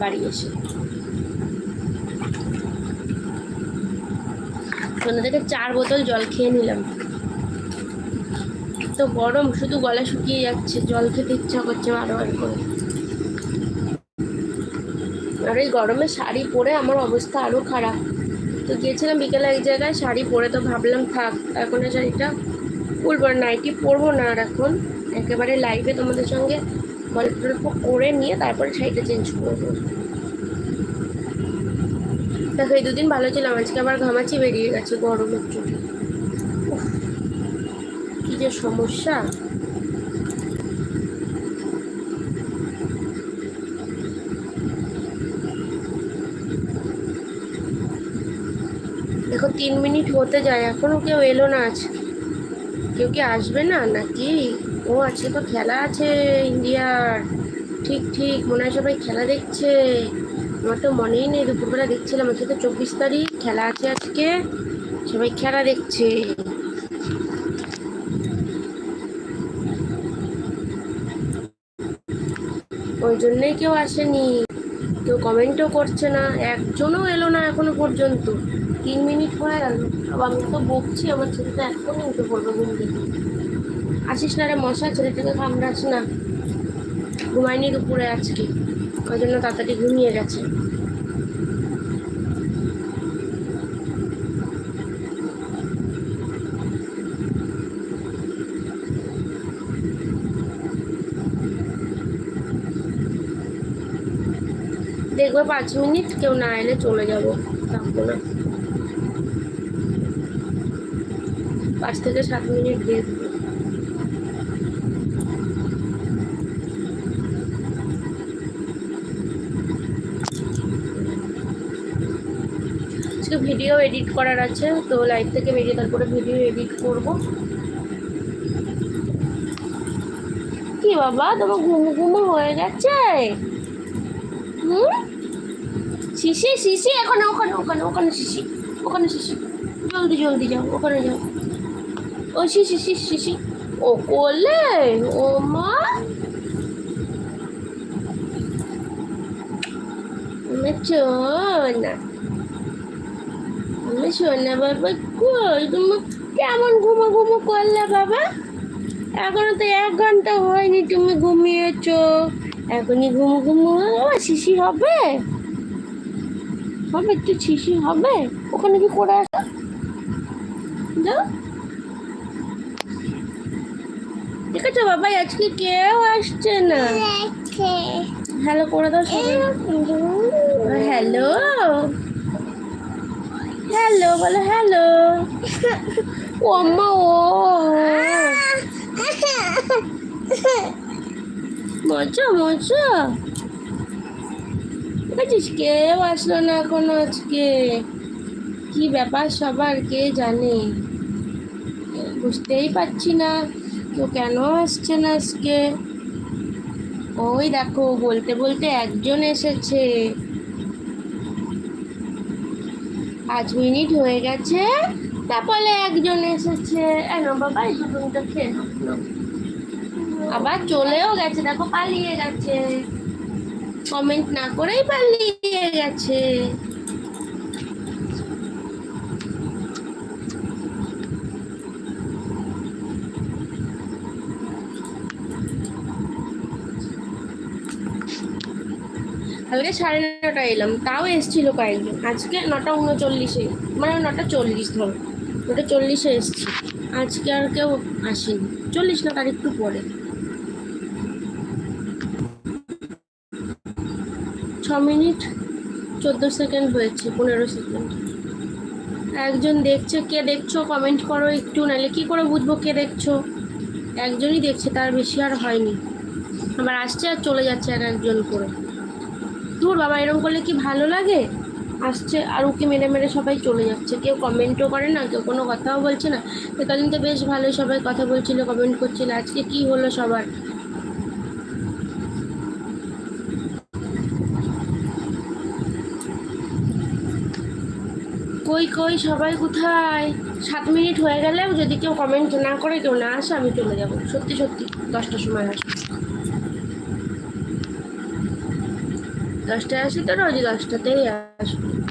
বাড়ি এসে। সন্ধ্যা থেকে চার বোতল জল খেয়ে নিলাম। তো গরম, শুধু গলা শুকিয়ে যাচ্ছে, জল খেতে ইচ্ছা করছে বারবার করে। আর এই গরমে শাড়ি পরে আমার অবস্থা আরও খারাপ। তো গিয়েছিলাম বিকেলে এক জায়গায়, শাড়ি পরে তো ভাবলাম, থাক, এখন শাড়িটা পরবো নাইটি পরবো না আর এখন। একেবারে লাইভে তোমাদের সঙ্গে গল্প টল্প করে নিয়ে তারপরে শাড়িটা চেঞ্জ করব। দেখো, এই দুদিন ভালো ছিলাম আজকে আবার ঘামাচি বেরিয়ে গেছে গরমের জন্য কি যে সমস্যা। দেখো, তিন মিনিট হতে যায়, এখনও কেউ এলো না আজ। কেউ কি আসবে না, নাকি? ও, আজকে তো খেলা আছে ইন্ডিয়ার। ঠিক ঠিক, মনে হয় সবাই খেলা দেখছে। আমার তো মনেই নেই, দুপুরবেলা দেখছিলাম, আজকে তো চব্বিশ তারিখ, খেলা আছে আজকে। সবাই খেলা দেখছে। ওই জন্যই কেউ আসেনি। কেউ কমেন্টও করছে না। একজনও এলো না এখনও পর্যন্ত। তিন মিনিট হয়ে গেল। আমি তো বকছি, আমার ছেলেটা এখনই উঠে পড়বে আসিস না রে মশা, ছেলেটাকে কামড়াস না। ঘুমায়নি দুপুরে আজকে। ওই জন্য তাড়াতাড়ি ঘুমিয়ে গেছে। দেখবে পাঁচ মিনিট কেউ না এলে চলে যাব। থাকব না। পাঁচ থেকে সাত মিনিট দেখব আজকে ভিডিও এডিট করার আছে, তো লাইভ থেকে বেরিয়ে তারপরে ভিডিও এডিট করব। কি বাবা, তোমার ঘুম ঘুমো হয়ে গেছে? হুম? শিশি শিশি, এখানে, ওখানে ওখানে ওখানে শিশি ওখানে শিশি। জলদি জলদি যাও, ওখানে যাও। ও শিশি শিশি শিশি। ও কোলে? ও মা? আমার সোনা আমার সোনা বাবা কই? তুমি কেমন ঘুমো ঘুমো করলে বাবা? এখনও তো এক ঘণ্টা হয়নি তুমি ঘুমিয়েছো। এখনই ঘুমো ঘুমো বাবা শিশি হবে? হবে একটু শিশি হবে? ওখানে কি করে আসো? ঠিক আছে বাবা আজকে কেউ আসছে না। হ্যালো করে দাও হ্যালো। হ্যালো বলো হ্যালো ও ও। মজা মজা। দেখেছিস কেউ আসলো না এখনও আজকে। কি ব্যাপার সবার, কে জানে? বুঝতেই পারছি না, কেউ কেন আসছে না আজকে? ওই দেখো, বলতে বলতে একজন এসেছে। পাঁচ মিনিট হয়ে গেছে। তারপরে একজন এসেছে। বাবা, এই দুজনটা খেয়ে। আবার চলেও গেছে। দেখো, পালিয়ে গেছে। কমেন্ট না করেই পালিয়ে গেছে। কালকে সাড়ে নটা এলাম, তাও এসছিল কয়েকজন। আজকে নটা উনচল্লিশে মানে নটা চল্লিশ ধরো, নটা চল্লিশে এসছি। আজকে আর কেউ আসেনি। চল্লিশ না, তার একটু পরে। ছ মিনিট চোদ্দ সেকেন্ড হয়েছে, পনেরো সেকেন্ড। একজন দেখছে, কে দেখছ? কমেন্ট করো একটু, নাহলে কি করে বুঝব কে দেখছ? একজনই দেখছে, তার বেশি আর হয়নি। আবার আসছে আর চলে যাচ্ছে এক একজন করে। দূর, বাবা, এরকম করলে কি ভালো লাগে? আসছে, আর ওকে মেরে মেরে সবাই চলে যাচ্ছে। কেউ কমেন্টও করে না, কেউ কোনো কথাও বলছে না। সেদিন তো বেশ ভালো সবাই কথা বলছিল কমেন্ট করছিল। আজকে কি হলো সবার? কই কই, সবাই কোথায়? সাত মিনিট হয়ে গেলেও যদি কেউ কমেন্ট না করে, কেউ না আসে, আমি চলে যাব। সত্যি সত্যি, দশটার সময় আসব। দশটায় আসি তো রোজ দশটাতেই আসব।